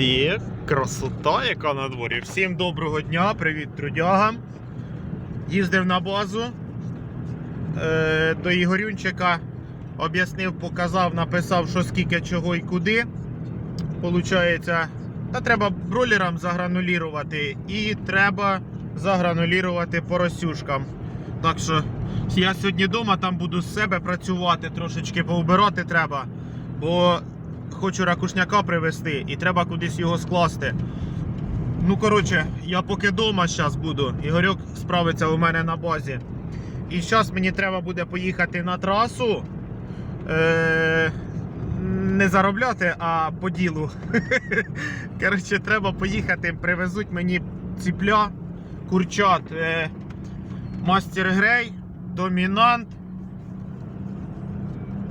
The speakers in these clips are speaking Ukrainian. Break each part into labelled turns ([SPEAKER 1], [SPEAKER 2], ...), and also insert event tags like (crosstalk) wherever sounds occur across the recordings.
[SPEAKER 1] Так, красота, яка на дворі. Всім доброго дня, привіт, трудягам. Їздив на базу е, до Ігорюнчика, об'яснив, показав, написав, що скільки, чого і куди. Получається, та треба бролерам загранулірувати і треба загранулірувати поросюшкам. Так що я сьогодні вдома там буду з себе працювати, трошечки повбирати треба. Бо хочу ракушняка привезти і треба кудись його скласти. Ну, коротше, я поки вдома зараз буду. Ігорьок справиться у мене на базі. І зараз мені треба буде поїхати на трасу. Е- не заробляти, а по ділу. (laughs) Коротше, треба поїхати, привезуть мені ціпля, курчат. Е- Мастер Грей, Домінант.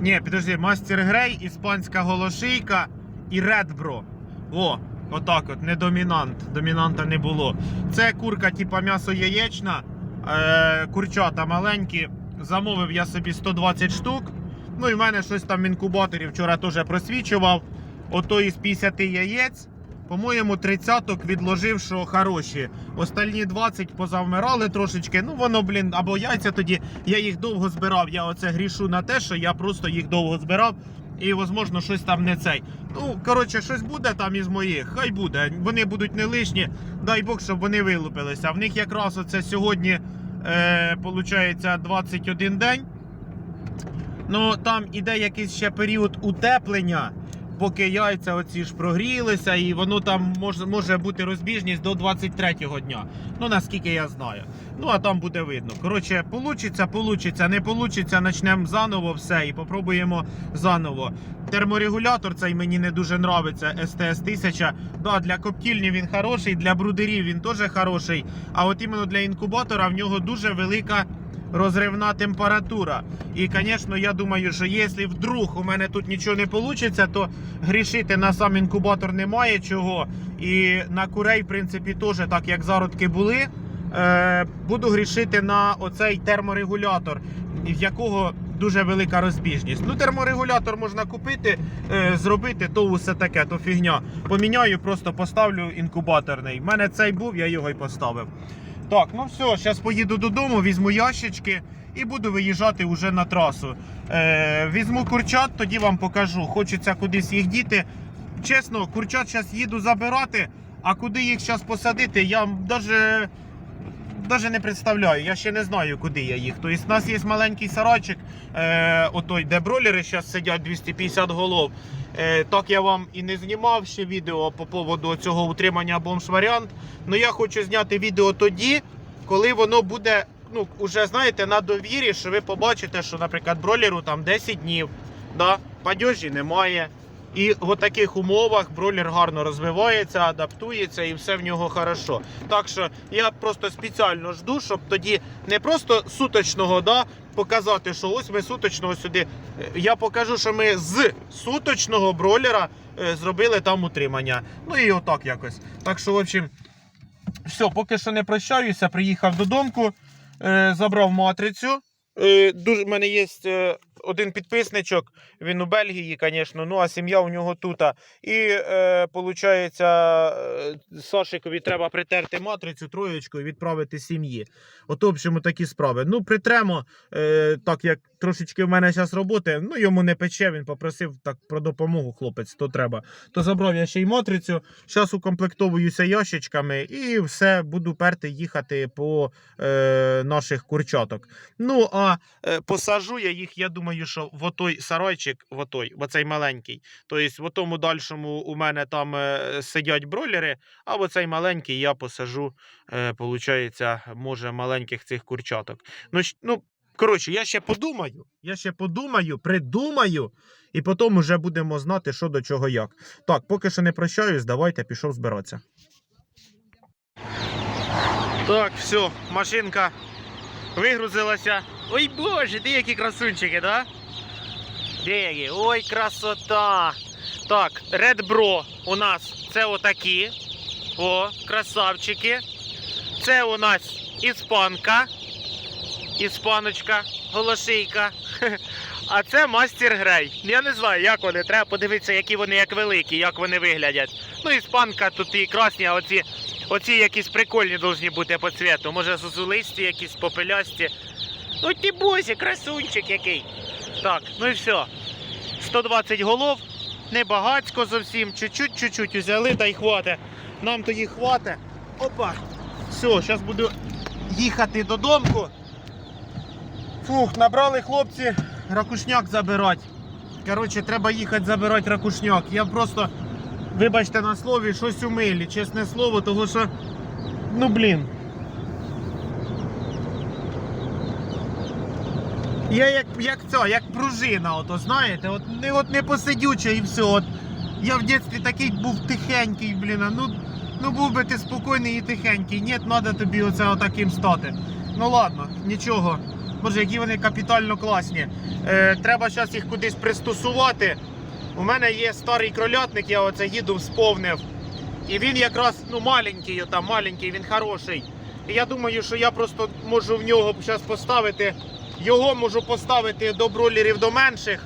[SPEAKER 1] Ні, підожди, Мастер Грей, іспанська голошийка і Редбро. О, отак от, не домінант. Домінанта не було. Це курка, типа м'ясо яєчна, е, курчата маленькі. Замовив я собі 120 штук. Ну і в мене щось там в інкубаторі вчора теж просвічував. Ото із 50 яєць. По-моєму, тридцяток відложив, що хороші. Остальні 20 позавмирали трошечки. Ну воно, блін, або яйця тоді. Я їх довго збирав. Я оце грішу на те, що я просто їх довго збирав. І, можливо, щось там не цей. Ну, коротше, щось буде там із моїх. Хай буде. Вони будуть не лишні. Дай Бог, щоб вони вилупилися. В них якраз оце сьогодні, е, виходить, 21 день. Ну, там іде якийсь ще період утеплення поки яйця оці ж прогрілися, і воно там може, може бути розбіжність до 23-го дня. Ну наскільки я знаю. Ну а там буде видно. Коротше, получиться, получиться, не получиться, почнемо заново все і попробуємо заново. Терморегулятор цей мені не дуже нравиться. СТС 1000. Да, для коптільні він хороший, для брудерів він теж хороший. А от іменно для інкубатора в нього дуже велика розривна температура. І, звісно, я думаю, що якщо вдруг у мене тут нічого не вийде, то грішити на сам інкубатор немає чого. І на курей, в принципі, теж так як зародки були. Е, буду грішити на оцей терморегулятор, в якого дуже велика розбіжність. Ну, терморегулятор можна купити, е, зробити, то все таке, то фігня. Поміняю, просто поставлю інкубаторний. У мене цей був, я його й поставив. Так, ну все, зараз поїду додому, візьму ящички і буду виїжджати вже на трасу. Е, візьму курчат, тоді вам покажу. Хочеться кудись їх діти. Чесно, курчат зараз їду забирати, а куди їх зараз посадити, я навіть не представляю, я ще не знаю, куди я їх. Тобто, у нас є маленький сарайчик, е, отой, де бролери зараз сидять 250 голов. Е, так я вам і не знімав ще відео по поводу цього утримання бомж-варіант. Ну я хочу зняти відео тоді, коли воно буде, ну, уже знаєте, на довірі, що ви побачите, що, наприклад, бролеру там 10 днів, да, падежі немає. І в таких умовах бролер гарно розвивається, адаптується і все в нього хорошо. Так що я просто спеціально жду, щоб тоді не просто суточного да, показати, що ось ми суточного сюди. Е, Я покажу, що ми з суточного бролера е, зробили там утримання. Ну і отак якось. Так що, в общем, все, поки що не прощаюся, приїхав додому, е, забрав матрицю. Дуже в мене є один підписничок, він у Бельгії, звісно, ну а сім'я у нього тут. І е, виходить, Сашикові треба притерти матрицю троєчку і відправити сім'ї. От, в такі справи. Ну, притремо, е, так як трошечки в мене зараз роботи, ну йому не пече, він попросив так про допомогу, хлопець, то треба. То забрав я ще й матрицю. Зараз укомплектовуюся ящичками і все, буду перти їхати по е, наших курчаток. Ну, а е, посажу я їх, я думаю, що в отой сарайчик, в отой, в оцей маленький. Тобто, в отому дальшому у мене там е, сидять бройлери, а в оцей маленький я посажу, е, получається, може, маленьких цих курчаток. Ну, ну, коротше, я ще подумаю, я ще подумаю, придумаю, і потім вже будемо знати, що до чого як. Так, поки що не прощаюсь, давайте пішов збиратися. Так, все, машинка вигрузилася. Ой боже, де які красунчики, да? Де які? Ой, красота! Так, Bro у нас це отакі. О, красавчики. Це у нас іспанка. Іспаночка, голошийка. (laughs) А це мастер грей. Я не знаю, як вони. Треба подивитися, які вони як великі, як вони виглядять. Ну, іспанка тут і красні, а оці, оці якісь прикольні повинні бути по цвіту. Може зозулисті, якісь попелясті. Ну ті босі, красунчик який. Так, ну і все. 120 голов, небагацько зовсім, чуть-чуть, взяли та й хвате. Нам тоді хвате. Опа. Все, зараз буду їхати додому. Фух, набрали хлопці ракушняк забирати. Коротше, треба їхати забирати ракушняк. Я просто, вибачте на слові, щось у милі, чесне слово, того що. Ну блін. Я як, як це, як пружина, ото, знаєте, от не, от не посидюча і все. От, я в дитинстві такий був тихенький, блін. а Ну, ну був би ти спокійний і тихенький. Ні, треба тобі оце отаким стати. Ну ладно, нічого. Боже, які вони капітально класні. Е, треба зараз їх кудись пристосувати. У мене є старий кролятник, я оце їду сповнив. І він якраз ну, маленький, там, маленький, він хороший. І я думаю, що я просто можу в нього зараз поставити. Його можу поставити до бролерів до менших.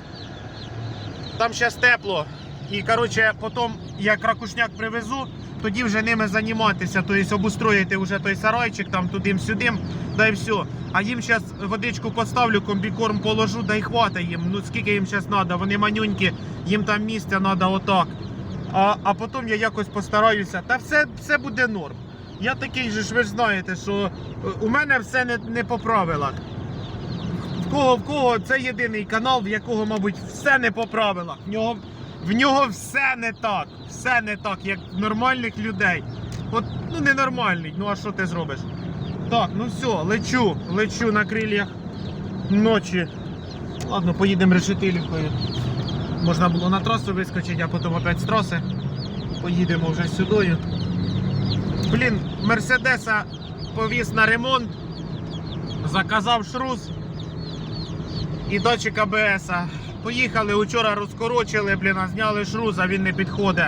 [SPEAKER 1] Там зараз тепло. І коротше, потім, як ракушняк привезу, тоді вже ними займатися, тобто обустроїти вже той сарайчик, там тудим-сюдим, да і все. А їм зараз водичку поставлю, комбікорм положу, да й хвата їм. Ну скільки їм зараз треба, вони манюнькі, їм там місця треба отак. А, а потім я якось постараюся. Та все, все буде норм. Я такий же ж, ви ж знаєте, що е, у мене все не, не по правилах. В кого в кого це єдиний канал, в якого, мабуть, все не по правилах. В нього, в нього все не так. Все не так, як нормальних людей. От, ну ненормальний, ну а що ти зробиш? Так, ну все, лечу, лечу на крильях ночі. Ладно, поїдемо решетилівкою. Можна було на трасу вискочити, а потім опять з траси. Поїдемо вже сюдою. Блін, Мерседеса повіз на ремонт. Заказав шрус і датчик АБС. Поїхали, учора розкорочили, блін, а зняли шрус, а він не підходить.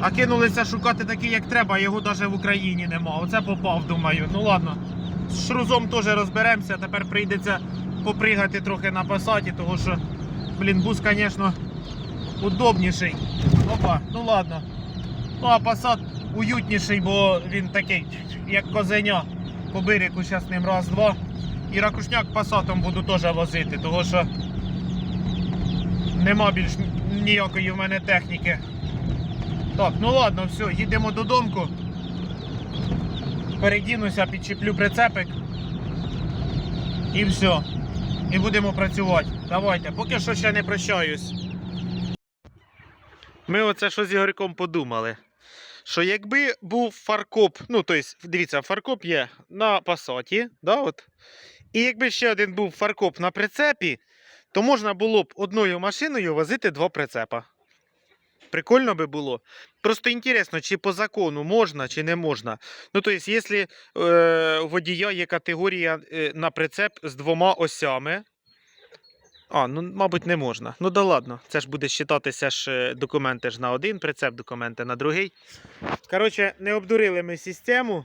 [SPEAKER 1] А кинулися шукати такий, як треба, його навіть в Україні нема. Оце попав, думаю. Ну ладно. З шрузом теж розберемося. Тепер прийдеться попригати трохи на пасаті, тому що, блін, бус, звісно, удобніший. Опа, ну ладно. Ну а пасат уютніший, бо він такий, як козеня. По берегу зараз ним раз-два. І ракушняк пасатом буду теж возити, тому що нема більш ніякої в мене техніки. Так, ну ладно, все, їдемо додому. Передінуся, підчеплю прицепик. І все. І будемо працювати. Давайте, поки що ще не прощаюсь. Ми оце що з Ігорьком подумали. Що якби був фаркоп, ну тобто, дивіться, фаркоп є на пасаті, да, от. І якби ще один був фаркоп на прицепі, то можна було б одною машиною возити два прицепа. Прикольно би було. Просто інтересно, чи по закону можна, чи не можна. Ну, тобто, якщо е, у водія є категорія е, на прицеп з двома осями. А, ну, мабуть, не можна. Ну да ладно, це ж буде вважатися ж е, документи ж на один прицеп, документи на другий. Коротше, не обдурили ми систему,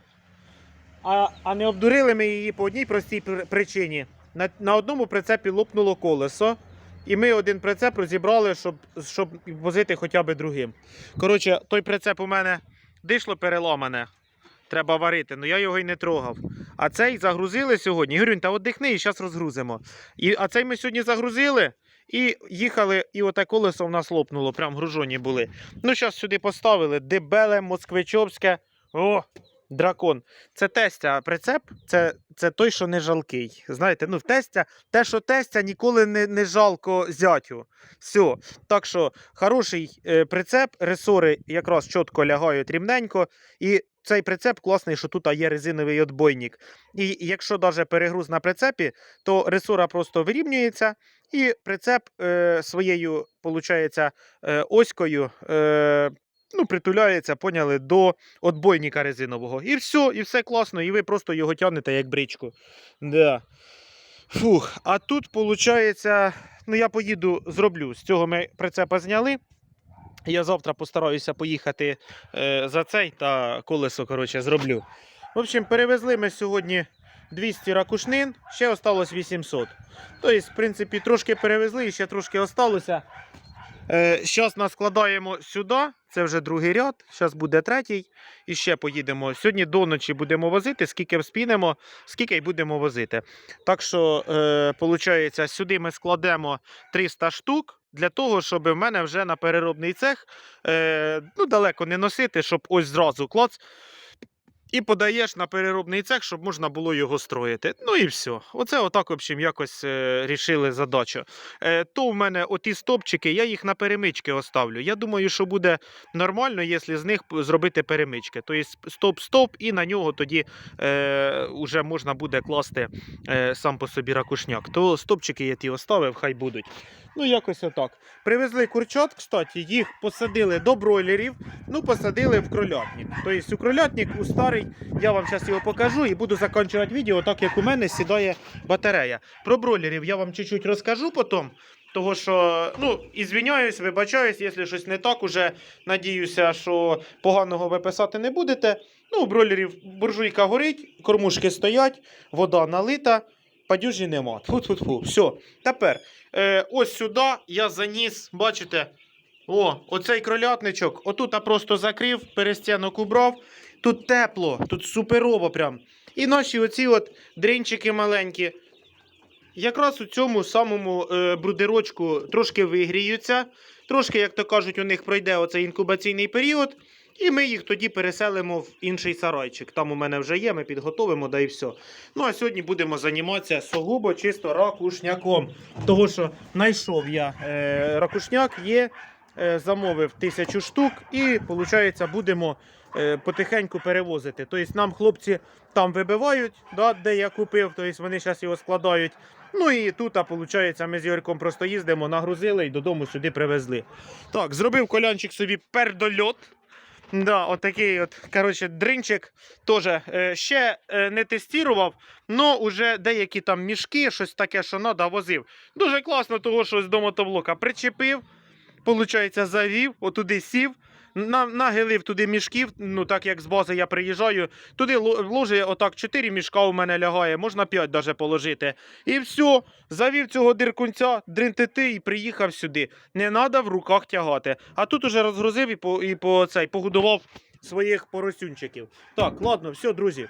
[SPEAKER 1] а, а не обдурили ми її по одній простій причині. На, на одному прицепі лопнуло колесо, і ми один прицеп розібрали, щоб, щоб возити хоча б другим. Коротше, той прицеп у мене дишло переламане. Треба варити, але я його й не трогав. А цей загрузили сьогодні. Говорю, та отдихни і зараз розгрузимо. І, а цей ми сьогодні загрузили і їхали, і оте колесо в нас лопнуло, прям гружоні були. Ну, зараз сюди поставили дебеле, москвичовське. О, дракон. Це тестя, а прицеп це, це той, що не жалкий. Знаєте, ну тестя, те, що тестя, ніколи не, не жалко зятю. Все. Так що хороший е, прицеп, ресори якраз чітко лягають рівненько. І цей прицеп класний, що тут є резиновий отбойник. І якщо навіть перегруз на прицепі, то ресора просто вирівнюється, і прицеп е, своєю, получається, е, оською. Е, Ну, притуляється, поняли, до отбойника резинового. І все, і все класно, і ви просто його тягнете як бричку. Да. Фух, а тут, виходить, ну я поїду, зроблю. З цього ми прицепа зняли. Я завтра постараюся поїхати е, за цей та колесо, коротше, зроблю. В общем, перевезли ми сьогодні 200 ракушнин, ще осталось 800. Тобто, в принципі, трошки перевезли і ще трошки осталося. Зараз наскладаємо сюди, це вже другий ряд, зараз буде третій. І ще поїдемо. Сьогодні до ночі будемо возити, скільки вспінемо, скільки й будемо возити. Так що, е, виходить, сюди ми складемо 300 штук для того, щоб в мене вже на переробний цех е, ну, далеко не носити, щоб ось зразу клац. І подаєш на переробний цех, щоб можна було його строїти. Ну і все. Оце отак, общем, якось е, рішили задачу. Е, то в мене оті стопчики, я їх на перемички оставлю. Я думаю, що буде нормально, якщо з них зробити перемички. Тобто стоп-стоп, і на нього тоді е, вже можна буде класти е, сам по собі ракушняк. То стопчики я ті оставив, хай будуть. Ну, якось отак. Привезли курчат, кстати, їх посадили до бройлерів, ну посадили в кролятник. Тобто у кролятник у старий, я вам зараз його покажу і буду закінчувати відео, так як у мене сідає батарея. Про бройлерів я вам чуть-чуть розкажу потім. Того що, ну, і звіняюсь, вибачаюсь, якщо щось не так, уже надіюся, що поганого ви писати не будете. Ну, у бройлерів буржуйка горить, кормушки стоять, вода налита, падюжі нема. Тьфу-тьфу-тьфу. Все. Тепер, е, ось сюди я заніс, бачите, о, оцей кролятничок, отут я просто закрив, перестінок убрав. Тут тепло, тут суперово прям. І наші оці от дрінчики маленькі. Якраз у цьому самому е, брудерочку трошки вигріються. Трошки, як то кажуть, у них пройде оцей інкубаційний період. І ми їх тоді переселимо в інший сарайчик. Там у мене вже є, ми підготовимо, да і все. Ну а сьогодні будемо займатися сугубо чисто ракушняком. Того, що знайшов я е, ракушняк, є, е, замовив тисячу штук, і виходить, будемо е, потихеньку перевозити. Тобто нам хлопці там вибивають, да, де я купив, тобто вони зараз його складають. Ну і тут, виходить, ми з Юрком просто їздимо, нагрузили і додому сюди привезли. Так, зробив колянчик собі пердольот. Да, отакий от, коротше, дринчик теж е, ще е, не тестував, але вже деякі там мішки, щось таке, що треба, возив. Дуже класно, того, що з до мотоблока причепив, получається, завів, отуди сів, на, нагилив туди мішків, ну так як з бази я приїжджаю, туди лужи отак 4 мішка у мене лягає, можна 5 даже положити. І все, завів цього диркунця, дринтити і приїхав сюди. Не треба в руках тягати. А тут уже розгрузив і по, і по цей погодував своїх поросюнчиків. Так, ладно, все, друзі.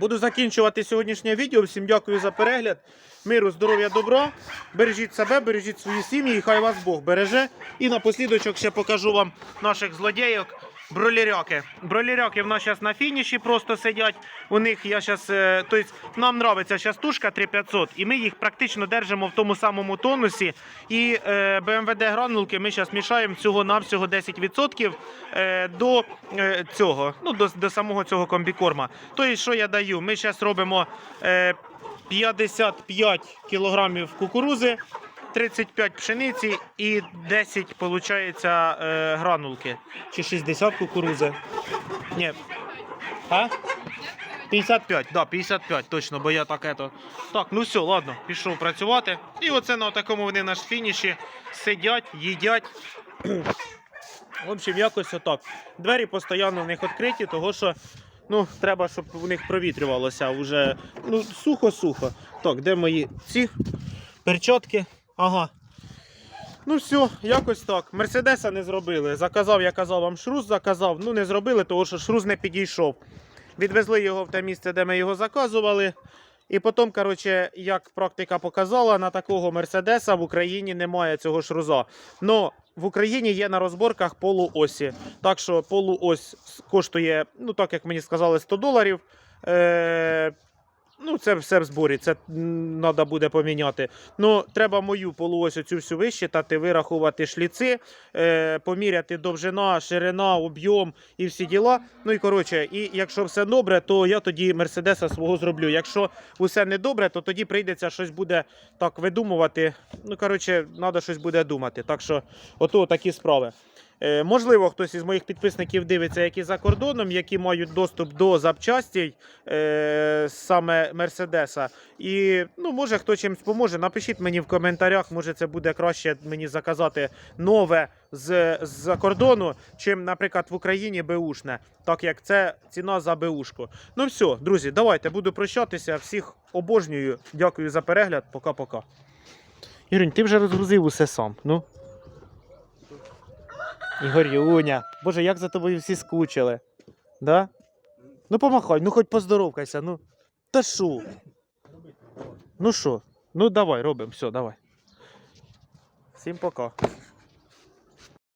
[SPEAKER 1] Буду закінчувати сьогоднішнє відео. Всім дякую за перегляд. Миру, здоров'я, добра. Бережіть себе, бережіть свої сім'ї, і хай вас Бог береже. І напослідочок ще покажу вам наших злодійок. Броліряки. Броліряки в нас зараз на фініші просто сидять. У них я зараз, тобто нам нравиться зараз тушка 3500, і ми їх практично держимо в тому самому тонусі. І е, БМВД гранулки ми зараз мішаємо всього навсього 10% е, до е, цього, ну до, до самого цього комбікорма. Тобто, що я даю? Ми зараз робимо е, 55 кілограмів кукурузи. 35 пшениці і 10, виходить, е, гранулки. Чи 60 кукурузи. Ні. А? 55, да, 55, точно, бо я так ето. Так, ну все, ладно, пішов працювати. І оце на такому вони на фініші сидять, їдять. В общем, якось отак. Двері постійно в них відкриті, того що ну, треба, щоб у них провітрювалося вже ну, сухо-сухо. Так, де мої ці перчатки? Ага. Ну все, якось так. Мерседеса не зробили. Заказав, я казав вам шрус, заказав. Ну не зробили, тому що шрус не підійшов. Відвезли його в те місце, де ми його заказували. І потім, коротше, як практика показала, на такого Мерседеса в Україні немає цього шруза. Но в Україні є на розборках полуосі. Так що полуось коштує, ну так як мені сказали, 100 доларів. Е- Ну, це все в зборі, це треба буде поміняти. Ну, треба мою полуось оцю всю вищитати, вирахувати шліци, е, поміряти довжина, ширина, об'єм і всі діла. Ну і коротше, і якщо все добре, то я тоді Мерседеса свого зроблю. Якщо усе не добре, то тоді прийдеться щось буде так видумувати. Ну, коротше, треба щось буде думати. Так що, ото такі справи. Е, можливо, хтось із моїх підписників дивиться, які за кордоном, які мають доступ до запчастей е, саме Мерседеса. І ну, може хто чимось поможе. Напишіть мені в коментарях, може це буде краще мені заказати нове з- з-за кордону, чим, наприклад, в Україні беушне, так як це ціна за беушку. Ну все, друзі, давайте буду прощатися. Всіх обожнюю. Дякую за перегляд. Пока-пока. Іринь, ти вже розгрузив усе сам. Ну. Ігорюня. Боже, як за тобою всі скучили. Да? Ну помахай, ну хоч поздоровкайся, ну. Та що? Ну що? Ну давай, робимо, все, давай. Всім пока.